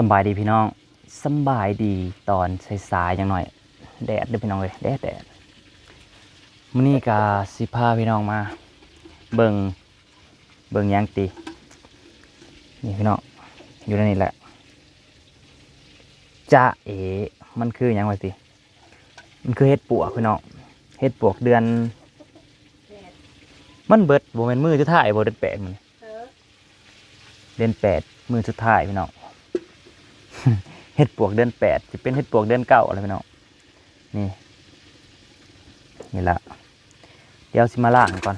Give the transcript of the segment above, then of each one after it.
สำบายดีพี่น้องสำบายดีตอนสายๆอย่างหน่อย แดดเด้อพี่น้องเลยแดดแดดมื้อนี้ก็สิพาพี่น้องมา เบิ่งเบิ่งหยังตินี่พี่น้องอยู่ในนี่แหละจะเอ๋มันคือหยังวะติมันคือเห็ดปวกพี่น้องเห็ดปวกเดือน มันเบิดบ่แม่นมือสุดท้ายบ่เดือนแปดมันเดือนแปดมือสุดท้ายพี่น้อง เห็ดปวกเดือนแปดจะเป็นเห็ดปวกเดือนเก้าอะไรพี่น้องนี่นี่ละเดี๋ยวสิมาล่างก่อน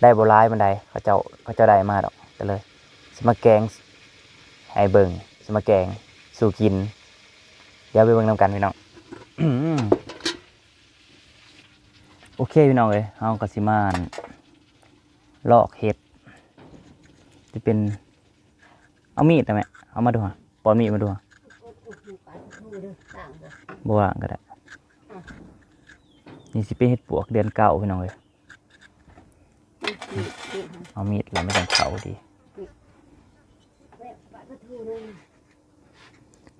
ได้โบรายบันไดเขาเจ้าเขาเจ้าได้มาดอกก็เลยสมาแกงให้เบิงสมาแกงสู่กิน เดี๋ยวไปเบิ่งนำกันพี่น้องโอเคพี่น้องเลยเอากระสิมานลอกเห็ดจะเป็นเอามีดได้ไหม เอามาดูฮะปอนมีดมาดูฮะบวางก็ได้นี่สิเป็นเห็ดปวกเดือนเก่าพี่น้องเลยเอามีดแล้วไม่ต้องเผาดี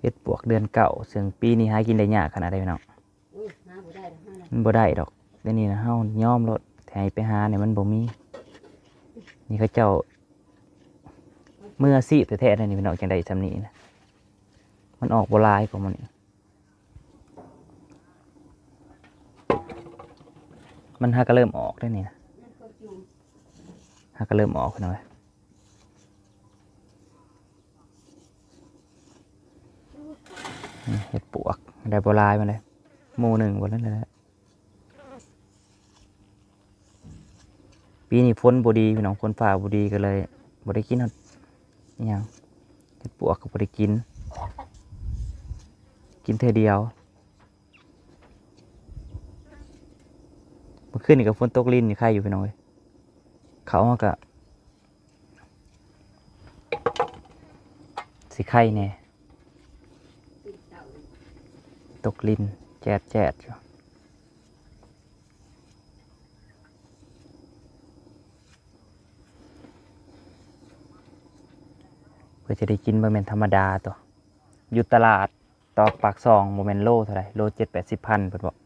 เห็ดปวกเดือนเก่าซึ่งปีนี้หากินได้ยากขนาดใดพี่น้องมันบ่ได้ดอกเดี๋ยวนี้นะเฮาย่อมรถแทนไปหาเนี่ยมันบ่มีนี่เขาเจ้า เมื่อซีแท้ๆนั่นนี่พี่น้องจังได้ซำนี้นะมันออกบ่หลายกว่ามันมันหาก็เริ่มออกได้วนี่นะหาก็เริ่มออกนมาเลยเห็ดปวกได้โบ่หลายมาเลยหมู่หนึ่งบนนั้นเลยแหละปีนี้ฝนบดีพี่น้องฝนฟ้าบดีก็เลยบด้กิน ฮอดอิหยังเห็ดปวกก็บ่ได้กิน กินเธอเดียวเมื่อคืนนี่ก็ฝนตกลิ้นอยู่ใครอยู่พี่น้องเอ้ยเขาก็ สิไข่แน่ตกลิ้นแจดแจดอยู่ พื่อจะได้กินบะเมนธรรมดาตัวอยู่ตลาดตอกปากซองโมเมนโลเท่าไหรโลเจ็ดแปดสิบพันเพิ่นบอก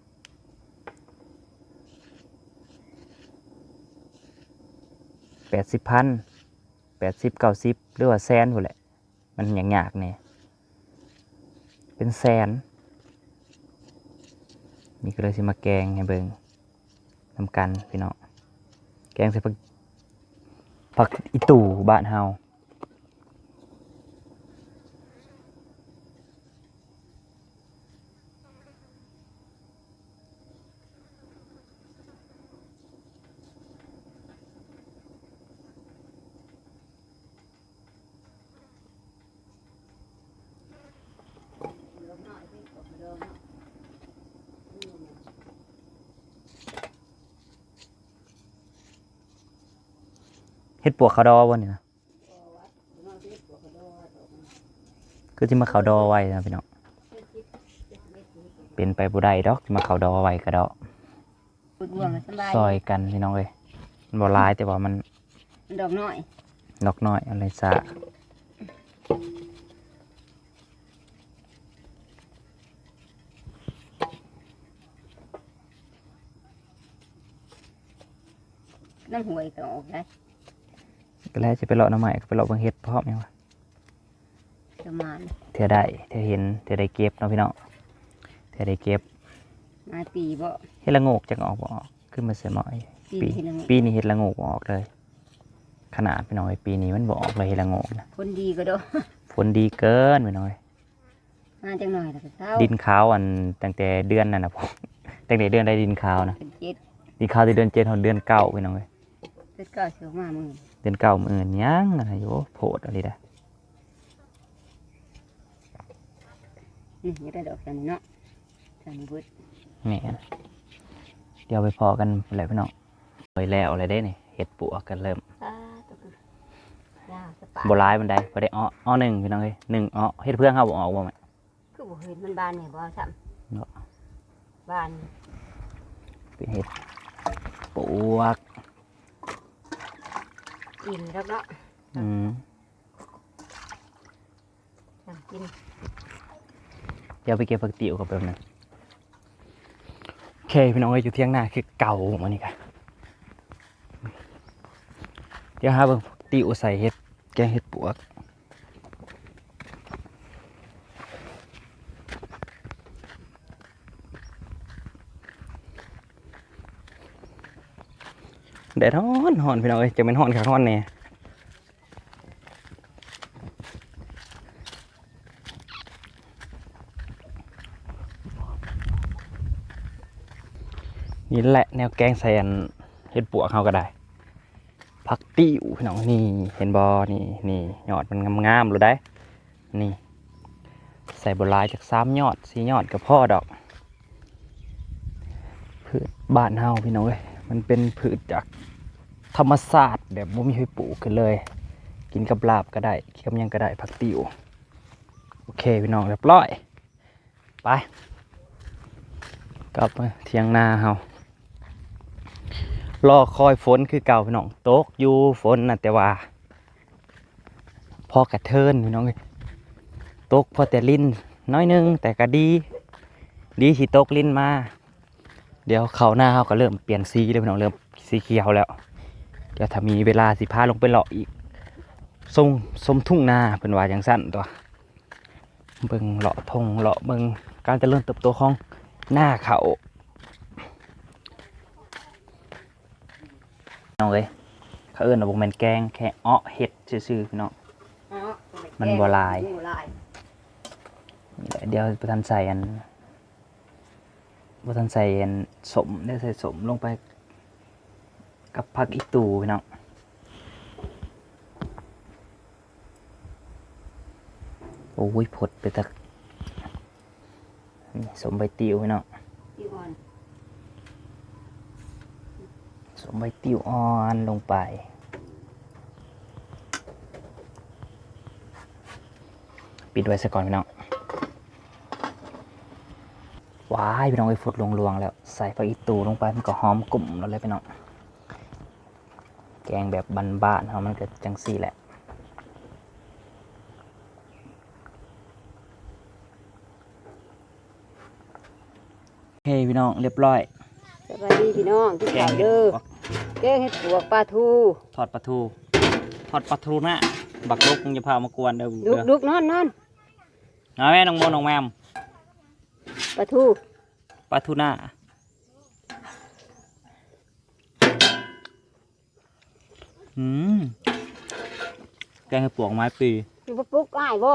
แปดสิบพันแปดสิบเก้าสิบหรือว่าแสนพุ่นแหละ มันอย่างยากเนี่ยเป็นแสนนี่ก็เลยสิมาแกงให้เบิงนำกันพี่น้องแกงใส่ผักผักอีตู่บ้านเฮา เฮ็ดปวกขาวดอบ่นี่นะคือที่มาขาวดอไว้นะพี่น้องเป็นไปบ่ได้ดอกที่มาขาวดอไว้ก็ดอกปวดบวมสบายซอยกันพี่น้องเอ้ยมันบ่หลายแต่ว่ามันมันดอกน้อยนอกน้อยอะไรซะน้ำหวยก็ออกได้ ก็แล้วจะไปเลาะหน้ำใหม่ก็ไปเลาะเบิ่งเฮ็ดพร้อมยังวะประมาณเทื่อได้เทื่อเห็นเทื่อได้เก็บเนาะพี่น้องเทื่อได้เก็บมาปีบ่เฮ็ดละโงกจักออกบ่ออกขึ้นมาเสียหน่อยปีปีที่หนึงปีนี้เฮ็ดละโงกบ่ออกเลย ขนาดพี่น้องเอ้ยปีนี้มันบ่ออกเลยเฮ็ดละโงกนะคนดีก็โดฝนดีเกินพี่น้องเอ้ยมาจังหน่อยแล้วก็เศร้าดินขาวอันตั้งแต่เดือนนั่นนะผมตั้งแต่เดือนได้ดินขาวนะเป็นเจ็ดดินขาวที่เดือนเจ็ดของเดือนเก้าพี่น้องเลยเป็นเก้าเสือมามือ เดือนเก้ามืออื่นยังอะไรอยู่โพดอะไรได้นี่อยังได้ดอกจันเนาะจันบุดแหม่นเดี๋ยวไปพอกันแหละพี่น้องไปแล้วอะไรได้นี่เห็ดปัวกกันเริ่มอ่าตะกุยาวสปาโบราณบันไดพอได้อ้ออ้อหนึ่งพี่น้องเลยหนึ่งอ้อเห็ดเพื่อนเขาบอกออกบ่ไหมคือบ่เห็นมันบานเนี่ยบ่ซ้เนาะำบานเป็นเห็ดปวก อิ่มแล้วเนาะอืมกินเดี๋ยวไปเก็บผักติ๋วกับแบบนั้นโอเคพี่น้องเอ้ยอยู่เที่ยงหน้าคือเก่ามานี่กันเดี๋ยวหาเบิ่งผักติ๋วใส่เห็ดแกงเห็ดปวก แดดฮ้อนฮ้อนพี่น้องเอ้ยจะเป็นฮ้อนค่ะฮ้อนแน่นี่แหละแนวแกงใส่อันเห็ดปวกเขาก็ได้ผักติ้วพี่น้องนี่เห็นบอนี่นี่ยอดมันงามๆเลยได้นี่ ใส่บหลายจากสามยอดสี่ยอดกับพ่อดอกพืชบ้านเฮาพี่น้องเอ้ย มันเป็นพืชจากธรรมศาสตร์แบบบ่มีให้ปลูกกันเลย กินกับลาบก็ได้เคี่ยวหยังก็ได้ผักติ้วโอเคพี่น้องเรียบร้อย ไป กลับมาเทียงนาเฮารอคอยฝนคือเก่าพี่น้องตกอยู่ฝนนะแต่ว่า พอกระเทินพี่น้องเอ้ยตกพอแต่ลิ้นน้อยนึงแต่ก็ดี ดีสิตกลิ้นมา เดี๋ยวเขาวหน้าเขาก็เริ่มเปลี่ยนสีแล้วพี่น้องเริ่มสีเขียวแล้ว เดี๋ยวถ้ามีเวลาสิพาลงไปเลาะอีกทรงสมทุ่งนาเป็นว่าอย่างสั้นตัวเบิ่งเลาะทงเลาะเบิ่งการเจริญเติบโตของหน้าเขาน้องเอ้ยเขาเอิ้นว่าบ่แม่นแกงแค่อ้อเห็ดซื่อๆพี่น้องอ๋อมันบ่ลายบ่ลาย นี่แหละเดี๋ยวประทันใส่อัน ประทันใส่อันสมได้ใส่สมลงไป กับผักอีตูพี่น้องโอ้ยผดไปตะนี่สมใบติวพี่น้องที่อ่อนสมใบติวอ่อนลงไปปิดไว้ซะก่อนพี่น้อง ว้ายพี่น้องไปฝุดลวงๆแล้วใส่ผักอีตูลงไปมันก็หอมกลุ่มแล้วเลยพี่น้องแกงแบบบ้านๆเขามันก็จังสี่แหละโอเคพี่น้องเรียบร้อยสวัสดีพี่น้องที่แกข่างวเห็ดเด้อปวกแกงเห็ดปวกปลาทูทอดปลาทูทอดปลาทูนะบักลุกมึงจะพามากวนเด้อลุกเด้อลุกนอนนอนเอาแม่น้องโมน้องแมม ปลาทูปลาทูน่าอืมแกงเห็ดปวกไม้ปีอยู่บ่ปลุกอ้ายบ่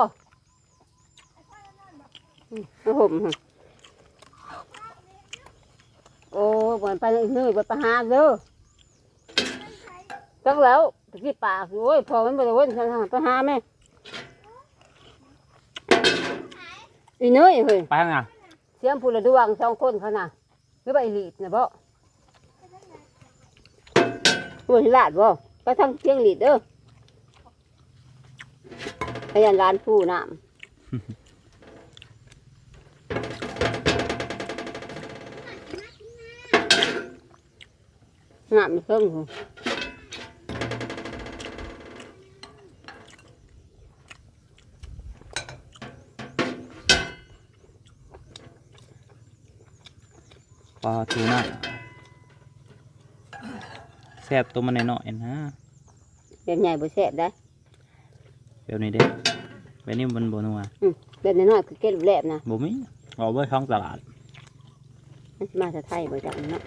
อืมเอาห่มหั่นโอ้บ่ไปเลยนี่บ่ไปหาเด้อจังแล้วตะกี้ปากโอ้ยพอมันบ่ได้เว้นทางไปหาแม่อีเนยเฮ้ยไปทางไหน เสียมผู้ละดวงสองคนเขาน่ะหรือว่าอีหลีดนะบ่หัวหิลาดบ่ไปทางเชียงหลีดเด้อพยานร้านผู้น้ำน้ำมีเครื่ง ลาทูน่าแซ่บตัวมันน้อยๆนะแบบใหญ่บ่แซ่บได้แบบนี้เด้แบบนี้มันบนัวอืมแบบน้อยๆคือเก็ดแหลบนะบ่มีเอาไว้ท้องตลาดมันสิมาจากไทยบ่จากเนาะ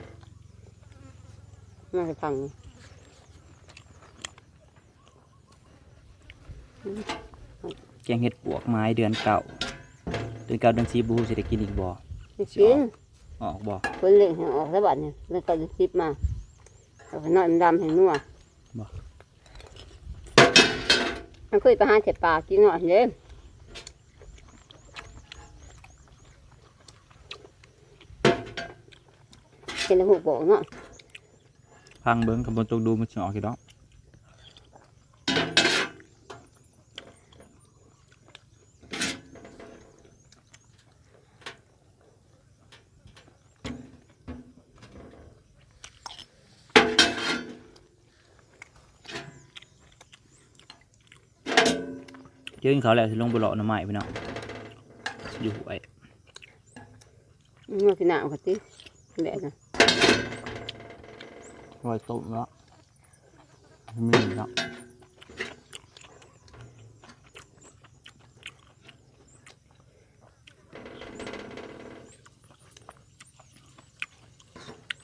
มาจากฝั่งนี้แกงเห็ดปวกไม้เดือนเก่าเดือนเก่าเดือนสีบูสิได้กินอีกบ่ไม่กิน ออกบ่คนเล่งให้ออกแล้วบัดเนี่ยแล้วก็จะซิบมาเอาไปนอนดำให้นัวบ่มันเคยไปหาเจ็บปลากินหน่อยเด้เป็นหูบอกเนาะ พังเบิ้งกับบนตกดูมันสิออกกี่ดอก เจอกินเขาวแล้วสิลงไปเลาะหน่อไม้พี่น้องอยู่ไอ้เมื่อกี้หนาวกติแดดนะรอยตุ่มแล้วมีแล้ว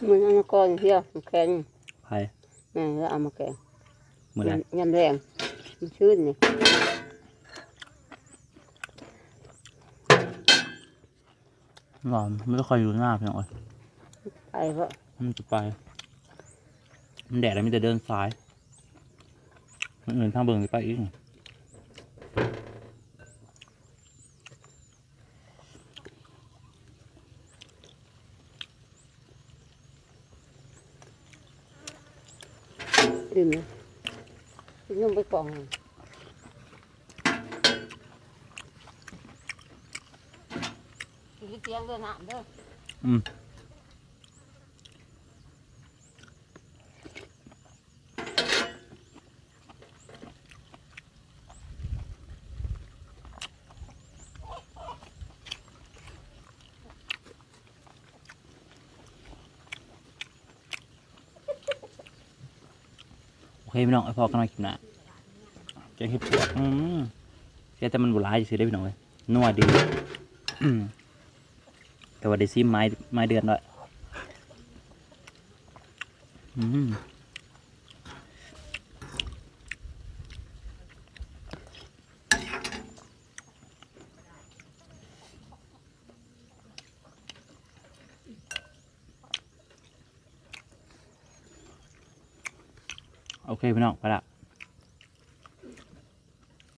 มันเอามาก่อนเที่ยวมันแข็งไผ่นี่แล้วเอามาแกงมือไร ยำแรงมันชื้นนี่ หลอมไม่ค่อยอยู่หน้าเพียงเอ้ยไปเพราะมันจะไป มันแดดแล้วมันจะเดินซ้ายมันอื่นทางเบิ่งจะไปอีกดื่มเลยยุ่งไปกล่อง กินเตียงเด้อน้ำเด้ออืมโอเคพี่น้องไอ้พอกันหน่อยกินนะแกงเห็ดปวกอืมแกแต่มันบุร้ายสิได้พี่น้องเลยนัวดี แต่ว่าได้ซิมไม้ไม้เดือนด้วยอืมโอเคพี่น้องไปละ